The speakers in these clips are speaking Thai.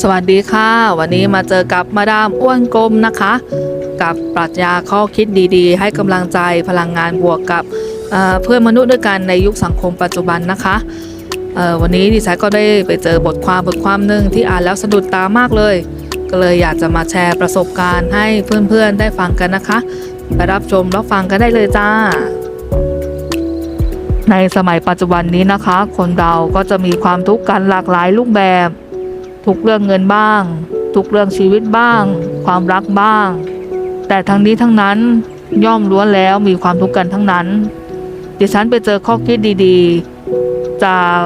สวัสดีค่ะ วันนี้มาเจอกับมาดามอ้วนกลมนะคะ กับปรัชญาข้อคิดดีๆ ให้กำลังใจพลังงานบวกกับเเพื่อนมนุษย์ด้วยกันในยุคสังคมปัจจุบันนะคะวันนี้ดิฉันก็ได้ไปเจอบทความบทความหนึ่งที่อ่านแล้วสะดุดตามากเลย ก็เลยอยากจะมาแชร์ประสบการณ์ให้เพื่อนๆได้ฟังกันนะคะไปรับชมรับฟังกันได้เลยจ้า ในสมัยปัจจุบันนี้นะคะ คนเราก็จะมีความทุกข์กันหลากหลายรูปแบบ ทุกเรื่องเงินบ้าง ทุกเรื่องชีวิตบ้าง ความรักบ้าง แต่ทั้งนี้ทั้งนั้นย่อมล้วนแล้วมีความทุกข์กันทั้งนั้นดิฉันไปเจอข้อคิดดีๆ จาก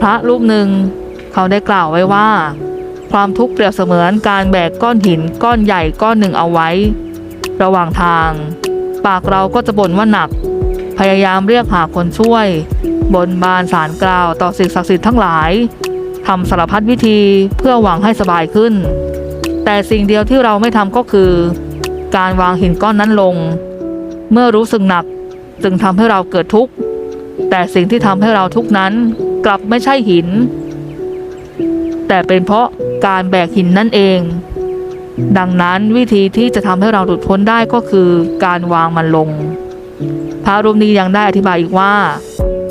พระรูปหนึ่งเขาได้กล่าวไว้ว่า ความทุกข์เปรียบเสมือนการแบกก้อนหินก้อนใหญ่ก้อนหนึ่งเอาไว้ ระหว่างทาง ปากเราก็จะบ่นว่าหนัก พยายามเรียกหาคนช่วย บนบานสารกล่าวต่อสิ่งศักดิ์สิทธิ์ทั้งหลาย ทำสารพัดวิธีเพื่อหวังให้สบายขึ้น แต่สิ่งเดียวที่เราไม่ทำก็คือ การวางหินก้อนนั้นลง เมื่อรู้สึกหนักจึงทำให้เราเกิดทุกข์ แต่สิ่งที่ทำให้เราทุกข์นั้นกลับไม่ใช่หิน แต่เป็นเพราะการแบกหินนั่นเอง ดังนั้นวิธีที่จะทำให้เราหลุดพ้นได้ก็คือ การวางมันลง พระรูปนี้ยังได้อธิบายอีกว่า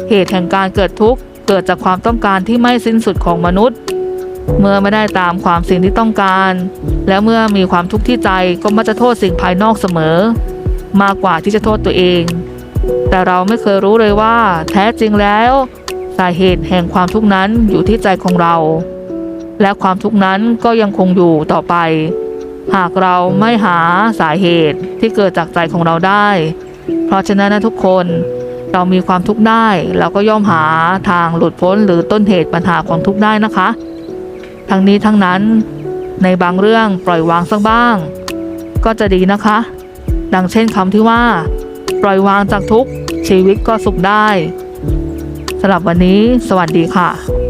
เหตุแห่งการเกิดทุกข์ เกิดจากความต้องการที่ไม่สิ้นสุดของมนุษย์ เมื่อไม่ได้ตามความสิ่งที่ต้องการ และเมื่อมีความทุกข์ที่ใจก็มักจะโทษสิ่งภายนอกเสมอ มากกว่าที่จะโทษตัวเอง แต่เราไม่เคยรู้เลยว่า แท้จริงแล้วสาเหตุแห่งความทุกข์นั้นอยู่ที่ใจของเรา และความทุกข์นั้นก็ยังคงอยู่ต่อไป หากเราไม่หาสาเหตุที่เกิดจากใจของเราได้ เพราะฉะนั้นนะทุกคน เรามีความทุกข์ได้ เราก็ย่อมหาทางหลุดพ้นหรือต้นเหตุปัญหาของทุกข์ได้นะคะ ทั้งนี้ทั้งนั้นในบางเรื่องปล่อยวางสักบ้าง ก็จะดีนะคะ ดังเช่นคำที่ว่า ปล่อยวางจากทุกชีวิตก็สุขได้สำหรับวันนี้ สวัสดีค่ะ